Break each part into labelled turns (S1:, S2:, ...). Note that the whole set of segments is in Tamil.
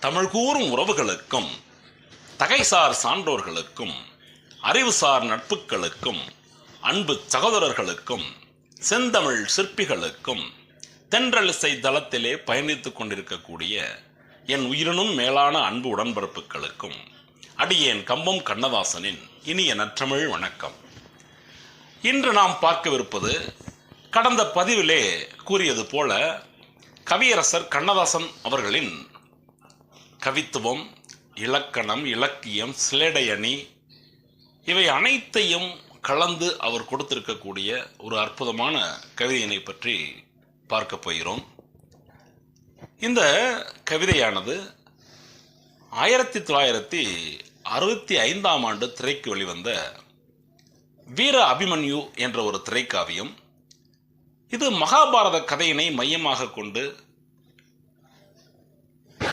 S1: தமிழ் கூறும் உறவுகளுக்கும் தகைசார் சான்றோர்களுக்கும் அறிவுசார் நட்புகளுக்கும் அன்பு சகோதரர்களுக்கும் செந்தமிழ் சிற்பிகளுக்கும் தென்றலிசை தளத்திலே பயணித்துக் கொண்டிருக்கக்கூடிய என் உயிரினும் மேலான அன்பு உடன்பரப்புகளுக்கும் அடியேன் கம்பம் கண்ணதாசனின் இனிய நற்றமிழ் வணக்கம். இன்று நாம் பார்க்கவிருப்பது கடந்த பதிவிலே கூறியது போல கவியரசர் கண்ணதாசன் அவர்களின் கவித்துவம் இலக்கணம் இலக்கியம் சிலேடையணி இவை அனைத்தையும் கலந்து அவர் கொடுத்திருக்கக்கூடிய ஒரு அற்புதமான கவிதையினை பற்றி பார்க்க போகிறோம். இந்த கவிதையானது ஆயிரத்தி தொள்ளாயிரத்தி அறுபத்தி ஐந்தாம் ஆண்டு திரைக்கு வெளிவந்த வீர அபிமன்யு என்ற ஒரு திரைக்காவியம். இது மகாபாரத கதையினை மையமாக கொண்டு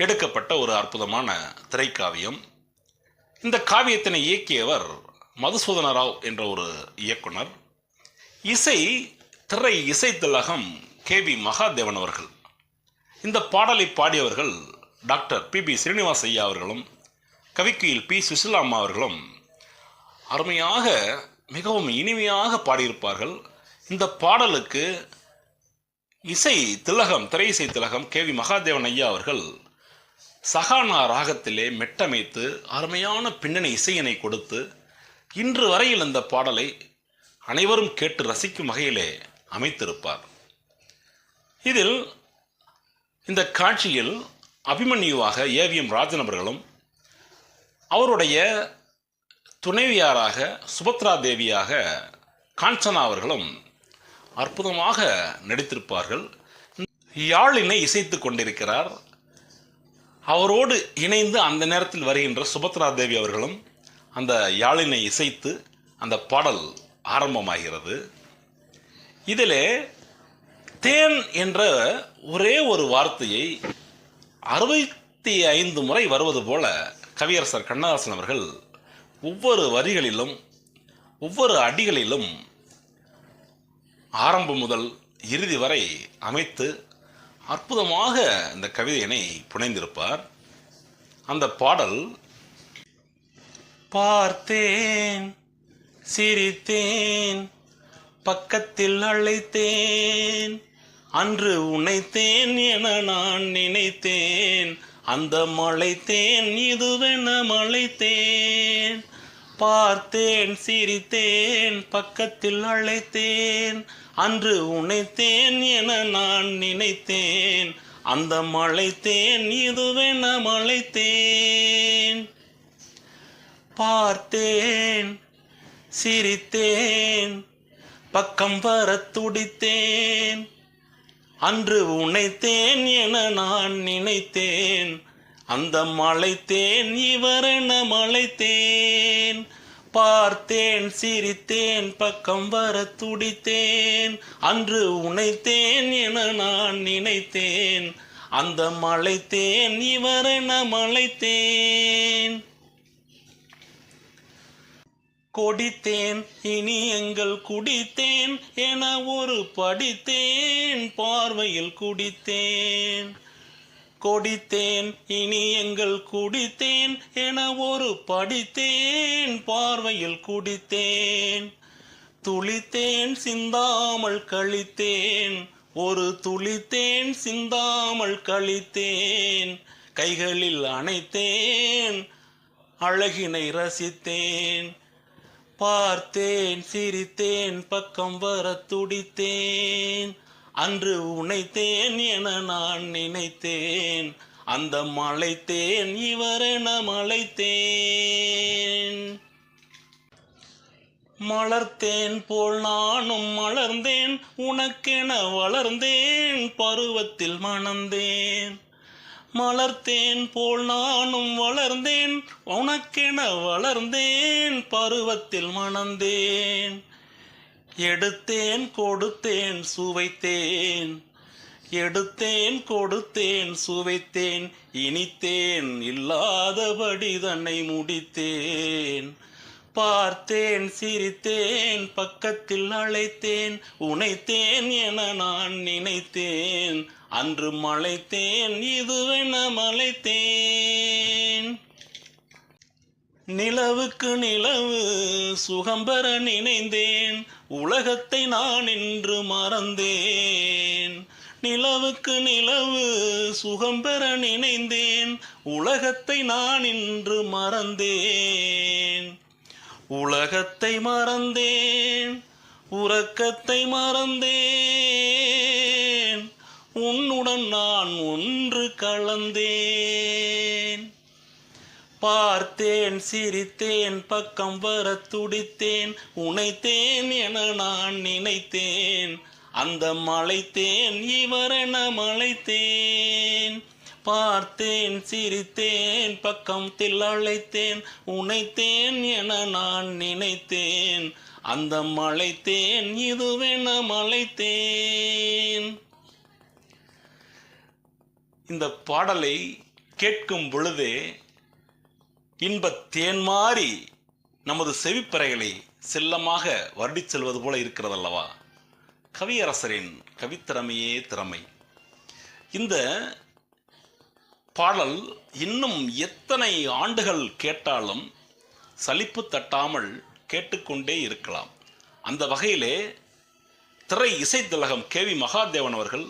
S1: எடுக்கப்பட்ட ஒரு அற்புதமான திரைக்காவியம். இந்த காவியத்தினை இயக்கியவர் மதுசூதன ராவ் என்ற ஒரு இயக்குனர். இசை திரை இசை திலகம் கே வி மகாதேவன் அவர்கள். இந்த பாடலை பாடியவர்கள் டாக்டர் பி பி ஸ்ரீனிவாஸ் ஐயா அவர்களும் கவிக்குயில் பி சுசிலாம்மா அவர்களும் அருமையாக மிகவும் இனிமையாக பாடியிருப்பார்கள். இந்த பாடலுக்கு இசை திலகம் திரை இசை திலகம் கே வி மகாதேவன் ஐயா அவர்கள் சகானா ராகத்திலே மெட்டமைத்து அருமையான பின்னணி இசையினை கொடுத்து இன்று வரையில் அந்த பாடலை அனைவரும் கேட்டு ரசிக்கும் வகையிலே அமைத்திருப்பார். இதில் இந்த காட்சியில் அபிமன்யுவாக ஏவிஎம் ராஜன் அவர்களும் அவருடைய துணைவியாராக சுபத்ரா தேவியாக காஞ்சனா அவர்களும் அற்புதமாக நடித்திருப்பார்கள். யாழினை இசைத்து கொண்டிருக்கிறார் அவரோடு இணைந்து அந்த நேரத்தில் வருகின்ற சுபத்ரா தேவி அவர்களும் அந்த யாழினை இசைத்து அந்த பாடல் ஆரம்பமாகிறது. இதிலே தேன் என்ற ஒரே ஒரு வார்த்தையை அறுபத்தி ஐந்து முறை வருவது போல கவியரசர் கண்ணதாசன் அவர்கள் ஒவ்வொரு வரிகளிலும் ஒவ்வொரு அடிகளிலும் ஆரம்பம் முதல் இறுதி வரை அமைத்து அற்புதமாக இந்த கவிதையினை புனைந்திருப்பார். அந்த பாடல் பார்த்தேன் சிரித்தேன் பக்கத்தில் அழைத்தேன் அன்று உனைத்தேன் என நான் நினைத்தேன் அந்த மழைத்தேன் இதுவென மழைத்தேன் பார்த்தேன் சிரித்தேன் பக்கத்தில் அழைத்தேன் அன்று உனைத்தேன் என நான் நினைத்தேன். அந்த மழைத்தேன் இதுவென மழைத்தேன் பார்த்தேன் சிரித்தேன் பக்கம் வர துடித்தேன். அன்று உனைத்தேன் என நான் நினைத்தேன். அந்த மலைத்தேன் இவரென மலைத்தேன். பார்த்தேன் சிரித்தேன் பக்கம் வர துடித்தேன். அன்று உனைத்தேன் என நான் நினைத்தேன். அந்த மலைத்தேன் இவரென மலைத்தேன். கொடித்தேன் இனி எங்கள் குடித்தேன் என ஒரு படித்தேன். பார்வையில் குடித்தேன். கொடித்தேன் இனி எங்கள் குடித்தேன் என ஒரு படித்தேன் பார்வையில் குடித்தேன். துளித்தேன் சிந்தாமல் கழித்தேன். ஒரு துளித்தேன் சிந்தாமல் கழித்தேன். கைகளில் அணைத்தேன் அழகினை ரசித்தேன். பார்த்தேன் சிரித்தேன் பக்கம் வர துடித்தேன். அன்று உனைத்தேன் என நான் நினைத்தேன். அந்த மலைத்தேன் இவரென மலைத்தேன் மலர்த்தேன் போல் நானும் மலர்ந்தேன் உனக்கென வளர்ந்தேன் பருவத்தில் மணந்தேன். மலர்த்தேன் போல் நானும் வளர்ந்தேன் உனக்கென வளர்ந்தேன் பருவத்தில் மணந்தேன். எடுத்தேன் கொடுத்தேன் சுவைத்தேன். எடுத்தேன் கொடுத்தேன் சுவைத்தேன். இனித்தேன் இல்லாதபடி தன்னை முடித்தேன். பார்த்தேன் சிரித்தேன் பக்கத்தில் அழைத்தேன். உனைத்தேன் என நான் நினைத்தேன். அன்று மலைத்தேன் இதுவென மலைத்தேன். நிலவுக்கு நிலவு சுகம்பர நினைந்தேன். உலகத்தை நான் என்று மறந்தேன். நிலவுக்கு நிலவு சுகம்பெற நினைந்தேன். உலகத்தை நான் இன்று மறந்தேன். உலகத்தை மறந்தேன். உறக்கத்தை மறந்தேன். உன்னுடன் நான் ஒன்று கலந்தேன். பார்த்தேன் சிரித்தேன் பக்கம் வர துடித்தேன் உனைத்தேன் என நான் நினைத்தேன். அந்த மலைத்தேன் இவரென மலைத்தேன் பார்த்தேன் சிரித்தேன் பக்கம் தில்லழைத்தேன் உனைத்தேன் என நான் நினைத்தேன். அந்த மலைத்தேன் இதுவென மலைத்தேன் இந்த பாடலை கேட்கும் பொழுதே இன்பத் தேன் மாறி நமது செவிப்பறைகளை செல்லமாக வருடி செல்வது போல இருக்கிறதல்லவா? கவியரசரின் கவித்திறமையே திறமை. இந்த பாடல் இன்னும் எத்தனை ஆண்டுகள் கேட்டாலும் சலிப்பு தட்டாமல் கேட்டுக்கொண்டே இருக்கலாம். அந்த வகையிலே திரை இசைத்திலகம் கே வி மகாதேவன் அவர்கள்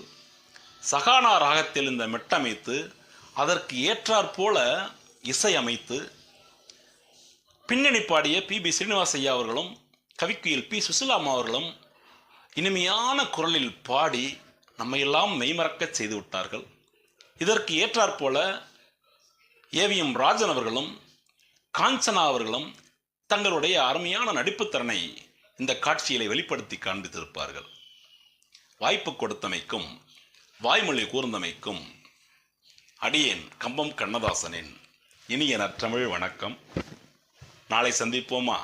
S1: சகானா ராகத்தில் இந்த மெட்டமைத்து அதற்கு ஏற்றாற்போல இசை அமைத்து பின்னணி பாடிய பி. பி. ஸ்ரீனிவாஸ் ஐயா அவர்களும் கவிக்குயில் பி. சுசிலாமா அவர்களும் இனிமையான குரலில் பாடி நம்மையெல்லாம் மெய்மறக்கச் செய்து விட்டார்கள். இதற்கு ஏற்றாற்போல ஏவிஎம் ராஜன் அவர்களும் காஞ்சனா அவர்களும் தங்களுடைய அருமையான நடிப்புத் திறனை இந்த காட்சியிலே வெளிப்படுத்தி காண்பித்திருப்பார்கள். வாய்ப்பு கொடுத்தமைக்கும் வாய்மொழி கூர்ந்தமைக்கும் அடியேன் கம்பம் கண்ணதாசனின் இனிய நற்றமிழ் வணக்கம். நாளை சந்திப்போமா?